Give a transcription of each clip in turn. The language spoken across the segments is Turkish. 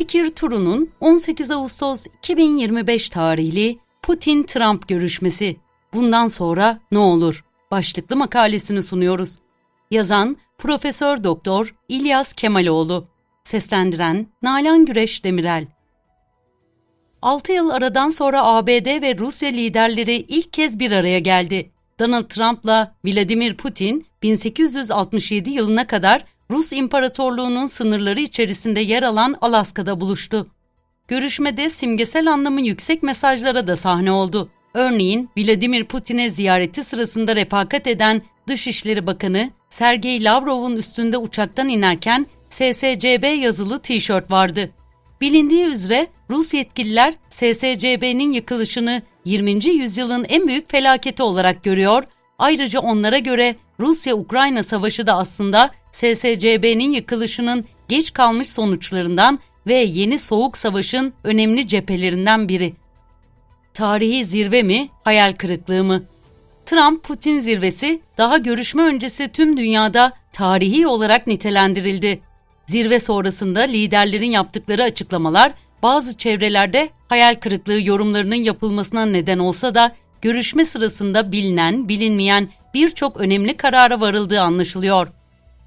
Fikir turunun 18 Ağustos 2025 tarihli Putin-Trump görüşmesi. Bundan sonra ne olur? Başlıklı makalesini sunuyoruz. Yazan Profesör Doktor İlyas Kemaloğlu. Seslendiren Nalan Güreş Demirel. 6 yıl aradan sonra ABD ve Rusya liderleri ilk kez bir araya geldi. Donald Trump'la Vladimir Putin 1867 yılına kadar Rus İmparatorluğu'nun sınırları içerisinde yer alan Alaska'da buluştu. Görüşmede simgesel anlamı yüksek mesajlara da sahne oldu. Örneğin Vladimir Putin'e ziyareti sırasında refakat eden Dışişleri Bakanı Sergey Lavrov'un üstünde uçaktan inerken SSCB yazılı tişört vardı. Bilindiği üzere Rus yetkililer SSCB'nin yıkılışını 20. yüzyılın en büyük felaketi olarak görüyor. Ayrıca onlara göre Rusya-Ukrayna savaşı da aslında SSCB'nin yıkılışının geç kalmış sonuçlarından ve yeni soğuk savaşın önemli cephelerinden biri. Tarihi zirve mi, hayal kırıklığı mı? Trump-Putin zirvesi daha görüşme öncesi tüm dünyada tarihi olarak nitelendirildi. Zirve sonrasında liderlerin yaptıkları açıklamalar bazı çevrelerde hayal kırıklığı yorumlarının yapılmasına neden olsa da görüşme sırasında bilinen, bilinmeyen birçok önemli karara varıldığı anlaşılıyor.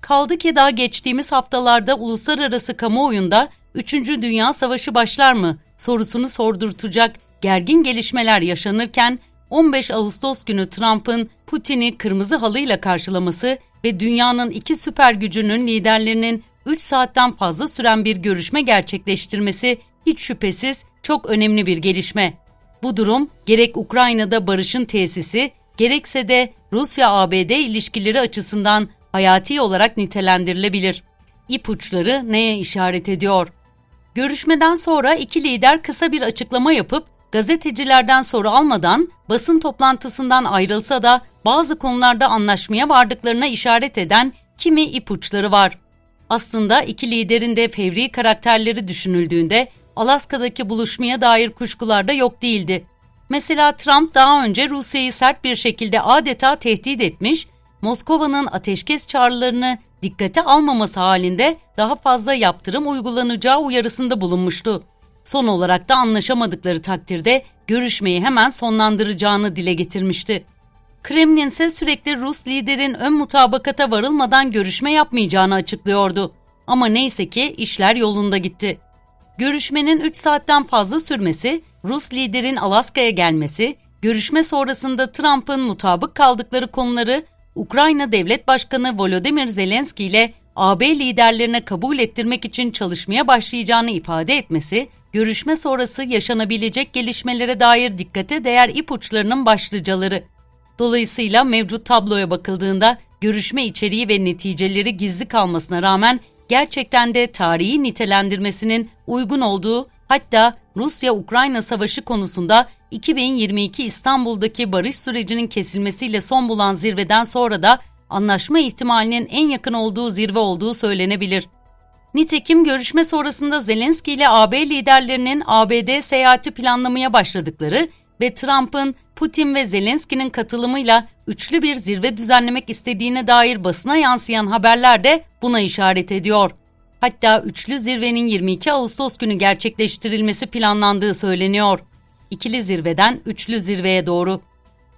Kaldı ki daha geçtiğimiz haftalarda uluslararası kamuoyunda 3. Dünya Savaşı başlar mı sorusunu sordurtacak gergin gelişmeler yaşanırken 15 Ağustos günü Trump'ın Putin'i kırmızı halıyla karşılaması ve dünyanın iki süper gücünün liderlerinin 3 saatten fazla süren bir görüşme gerçekleştirmesi hiç şüphesiz çok önemli bir gelişme. Bu durum gerek Ukrayna'da barışın tesisi gerekse de Rusya-ABD ilişkileri açısından hayati olarak nitelendirilebilir. İpuçları neye işaret ediyor? Görüşmeden sonra iki lider kısa bir açıklama yapıp gazetecilerden soru almadan basın toplantısından ayrılsa da bazı konularda anlaşmaya vardıklarına işaret eden kimi ipuçları var. Aslında iki liderin de fevri karakterleri düşünüldüğünde Alaska'daki buluşmaya dair kuşkular da yok değildi. Mesela Trump daha önce Rusya'yı sert bir şekilde adeta tehdit etmiş, Moskova'nın ateşkes çağrılarını dikkate almaması halinde daha fazla yaptırım uygulanacağı uyarısında bulunmuştu. Son olarak da anlaşamadıkları takdirde görüşmeyi hemen sonlandıracağını dile getirmişti. Kremlin ise sürekli Rus liderin ön mutabakata varılmadan görüşme yapmayacağını açıklıyordu. Ama neyse ki işler yolunda gitti. Görüşmenin 3 saatten fazla sürmesi, Rus liderin Alaska'ya gelmesi, görüşme sonrasında Trump'ın mutabık kaldıkları konuları Ukrayna Devlet Başkanı Volodymyr Zelenski ile AB liderlerine kabul ettirmek için çalışmaya başlayacağını ifade etmesi, görüşme sonrası yaşanabilecek gelişmelere dair dikkate değer ipuçlarının başlıcaları. Dolayısıyla mevcut tabloya bakıldığında görüşme içeriği ve neticeleri gizli kalmasına rağmen gerçekten de tarihi nitelendirmesinin uygun olduğu hatta Rusya-Ukrayna savaşı konusunda 2022 İstanbul'daki barış sürecinin kesilmesiyle son bulan zirveden sonra da anlaşma ihtimalinin en yakın olduğu zirve olduğu söylenebilir. Nitekim görüşme sonrasında Zelenski ile AB liderlerinin ABD seyahati planlamaya başladıkları ve Trump'ın Putin ve Zelenski'nin katılımıyla üçlü bir zirve düzenlemek istediğine dair basına yansıyan haberler de buna işaret ediyor. Hatta üçlü zirvenin 22 Ağustos günü gerçekleştirilmesi planlandığı söyleniyor. İkili zirveden üçlü zirveye doğru.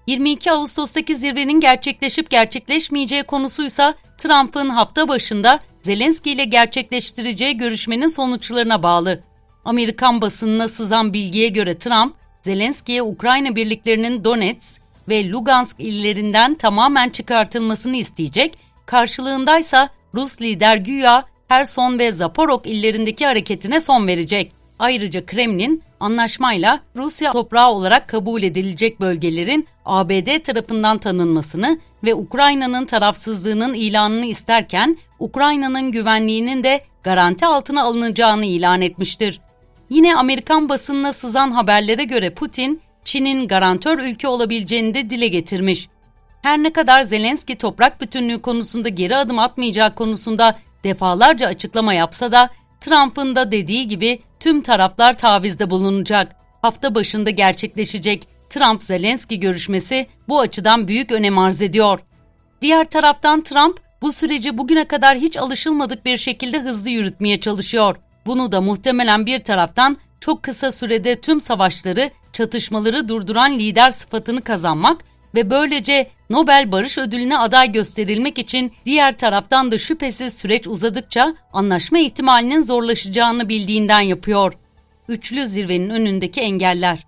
22 Ağustos'taki zirvenin gerçekleşip gerçekleşmeyeceği konusuysa Trump'ın hafta başında Zelenski ile gerçekleştireceği görüşmenin sonuçlarına bağlı. Amerikan basınına sızan bilgiye göre Trump, Zelenski'ye Ukrayna birliklerinin Donetsk ve Lugansk illerinden tamamen çıkartılmasını isteyecek, karşılığındaysa Rus lider güya Herson ve Zaporok illerindeki hareketine son verecek. Ayrıca Kremlin anlaşmayla Rusya toprağı olarak kabul edilecek bölgelerin ABD tarafından tanınmasını ve Ukrayna'nın tarafsızlığının ilanını isterken Ukrayna'nın güvenliğinin de garanti altına alınacağını ilan etmiştir. Yine Amerikan basınına sızan haberlere göre Putin, Çin'in garantör ülke olabileceğini de dile getirmiş. Her ne kadar Zelenski toprak bütünlüğü konusunda geri adım atmayacağı konusunda defalarca açıklama yapsa da Trump'ın da dediği gibi tüm taraflar tavizde bulunacak. Hafta başında gerçekleşecek Trump-Zelenski görüşmesi bu açıdan büyük önem arz ediyor. Diğer taraftan Trump bu süreci bugüne kadar hiç alışılmadık bir şekilde hızlı yürütmeye çalışıyor. Bunu da muhtemelen bir taraftan çok kısa sürede tüm savaşları, çatışmaları durduran lider sıfatını kazanmak ve böylece Nobel Barış Ödülüne aday gösterilmek için diğer taraftan da şüphesiz süreç uzadıkça anlaşma ihtimalinin zorlaşacağını bildiğinden yapıyor. Üçlü zirvenin önündeki engeller.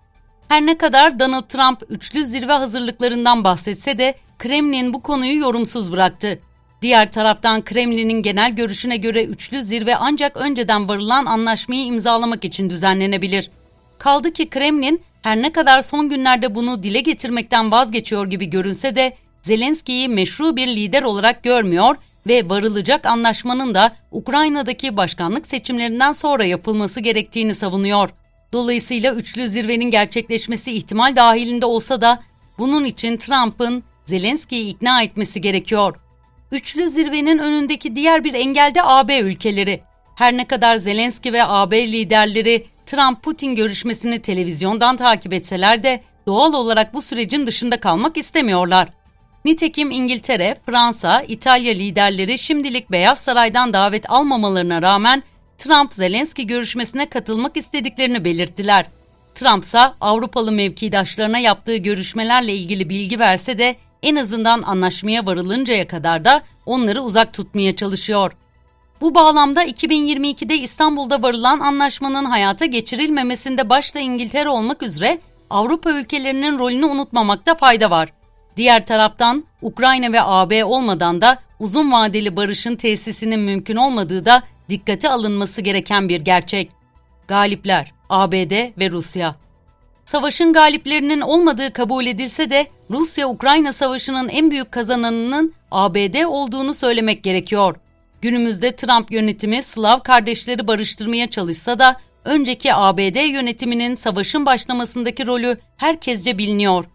Her ne kadar Donald Trump üçlü zirve hazırlıklarından bahsetse de Kremlin bu konuyu yorumsuz bıraktı. Diğer taraftan Kremlin'in genel görüşüne göre üçlü zirve ancak önceden varılan anlaşmayı imzalamak için düzenlenebilir. Kaldı ki Kremlin her ne kadar son günlerde bunu dile getirmekten vazgeçiyor gibi görünse de Zelenski'yi meşru bir lider olarak görmüyor ve varılacak anlaşmanın da Ukrayna'daki başkanlık seçimlerinden sonra yapılması gerektiğini savunuyor. Dolayısıyla üçlü zirvenin gerçekleşmesi ihtimal dahilinde olsa da bunun için Trump'ın Zelenski'yi ikna etmesi gerekiyor. Üçlü zirvenin önündeki diğer bir engel de AB ülkeleri. Her ne kadar Zelenski ve AB liderleri Trump-Putin görüşmesini televizyondan takip etseler de doğal olarak bu sürecin dışında kalmak istemiyorlar. Nitekim İngiltere, Fransa, İtalya liderleri şimdilik Beyaz Saray'dan davet almamalarına rağmen Trump-Zelenski görüşmesine katılmak istediklerini belirttiler. Trump ise Avrupalı mevkidaşlarına yaptığı görüşmelerle ilgili bilgi verse de en azından anlaşmaya varılıncaya kadar da onları uzak tutmaya çalışıyor. Bu bağlamda 2022'de İstanbul'da varılan anlaşmanın hayata geçirilmemesinde başta İngiltere olmak üzere Avrupa ülkelerinin rolünü unutmamakta fayda var. Diğer taraftan Ukrayna ve AB olmadan da uzun vadeli barışın tesisinin mümkün olmadığı da dikkate alınması gereken bir gerçek. Galipler ABD ve Rusya. Savaşın galiplerinin olmadığı kabul edilse de Rusya-Ukrayna savaşının en büyük kazananının ABD olduğunu söylemek gerekiyor. Günümüzde Trump yönetimi Slav kardeşleri barıştırmaya çalışsa da önceki ABD yönetiminin savaşın başlamasındaki rolü herkesce biliniyor.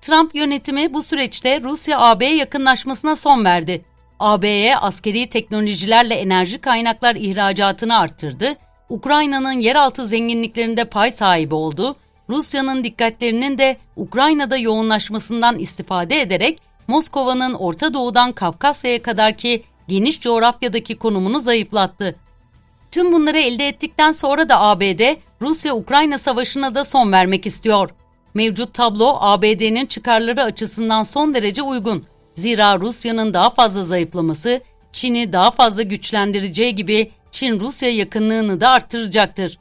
Trump yönetimi bu süreçte Rusya-AB yakınlaşmasına son verdi. AB'ye askeri teknolojilerle enerji kaynaklar ihracatını arttırdı, Ukrayna'nın yeraltı zenginliklerinde pay sahibi oldu, Rusya'nın dikkatlerinin de Ukrayna'da yoğunlaşmasından istifade ederek Moskova'nın Orta Doğu'dan Kafkasya'ya kadarki geniş coğrafyadaki konumunu zayıflattı. Tüm bunları elde ettikten sonra da ABD, Rusya-Ukrayna savaşına da son vermek istiyor. Mevcut tablo ABD'nin çıkarları açısından son derece uygun. Zira Rusya'nın daha fazla zayıflaması, Çin'i daha fazla güçlendireceği gibi Çin-Rusya yakınlığını da arttıracaktır.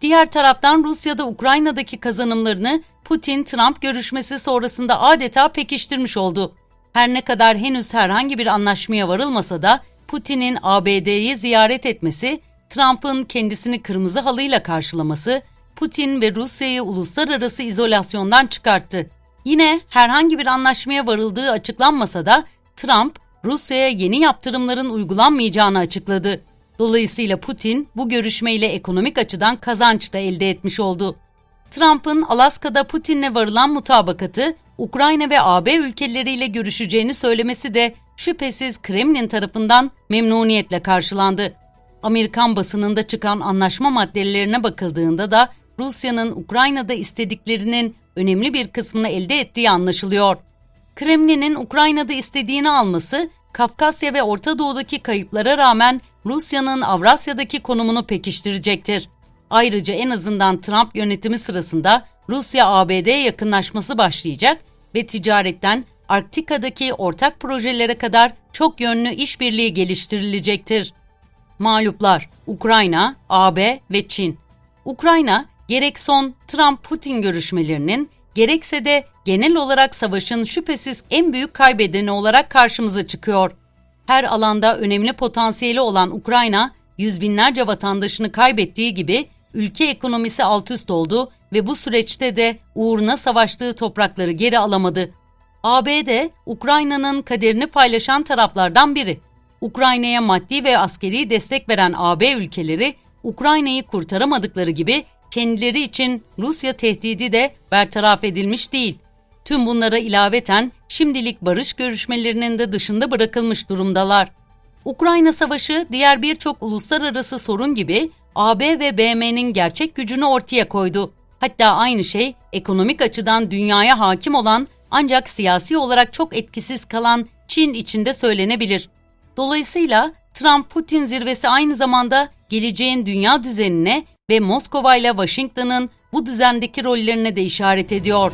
Diğer taraftan Rusya'da Ukrayna'daki kazanımlarını Putin-Trump görüşmesi sonrasında adeta pekiştirmiş oldu. Her ne kadar henüz herhangi bir anlaşmaya varılmasa da Putin'in ABD'yi ziyaret etmesi, Trump'ın kendisini kırmızı halıyla karşılaması, Putin ve Rusya'yı uluslararası izolasyondan çıkarttı. Yine herhangi bir anlaşmaya varıldığı açıklanmasa da Trump, Rusya'ya yeni yaptırımların uygulanmayacağını açıkladı. Dolayısıyla Putin bu görüşmeyle ekonomik açıdan kazanç da elde etmiş oldu. Trump'ın Alaska'da Putin'le varılan mutabakatı Ukrayna ve AB ülkeleriyle görüşeceğini söylemesi de şüphesiz Kremlin tarafından memnuniyetle karşılandı. Amerikan basınında çıkan anlaşma maddelerine bakıldığında da Rusya'nın Ukrayna'da istediklerinin önemli bir kısmını elde ettiği anlaşılıyor. Kremlin'in Ukrayna'da istediğini alması, Kafkasya ve Orta Doğu'daki kayıplara rağmen Rusya'nın Avrasya'daki konumunu pekiştirecektir. Ayrıca en azından Trump yönetimi sırasında Rusya-ABD yakınlaşması başlayacak ve ticaretten Arktika'daki ortak projelere kadar çok yönlü işbirliği geliştirilecektir. Mağluplar Ukrayna, AB ve Çin. Ukrayna gerek son Trump-Putin görüşmelerinin gerekse de genel olarak savaşın şüphesiz en büyük kaybedeni olarak karşımıza çıkıyor. Her alanda önemli potansiyeli olan Ukrayna, yüz binlerce vatandaşını kaybettiği gibi ülke ekonomisi alt üst oldu ve bu süreçte de uğruna savaştığı toprakları geri alamadı. ABD, Ukrayna'nın kaderini paylaşan taraflardan biri. Ukrayna'ya maddi ve askeri destek veren AB ülkeleri, Ukrayna'yı kurtaramadıkları gibi kendileri için Rusya tehdidi de bertaraf edilmiş değil. Tüm bunlara ilaveten şimdilik barış görüşmelerinin de dışında bırakılmış durumdalar. Ukrayna Savaşı diğer birçok uluslararası sorun gibi AB ve BM'nin gerçek gücünü ortaya koydu. Hatta aynı şey ekonomik açıdan dünyaya hakim olan ancak siyasi olarak çok etkisiz kalan Çin içinde söylenebilir. Dolayısıyla Trump-Putin zirvesi aynı zamanda geleceğin dünya düzenine ve Moskova ile Washington'ın bu düzendeki rollerine de işaret ediyor.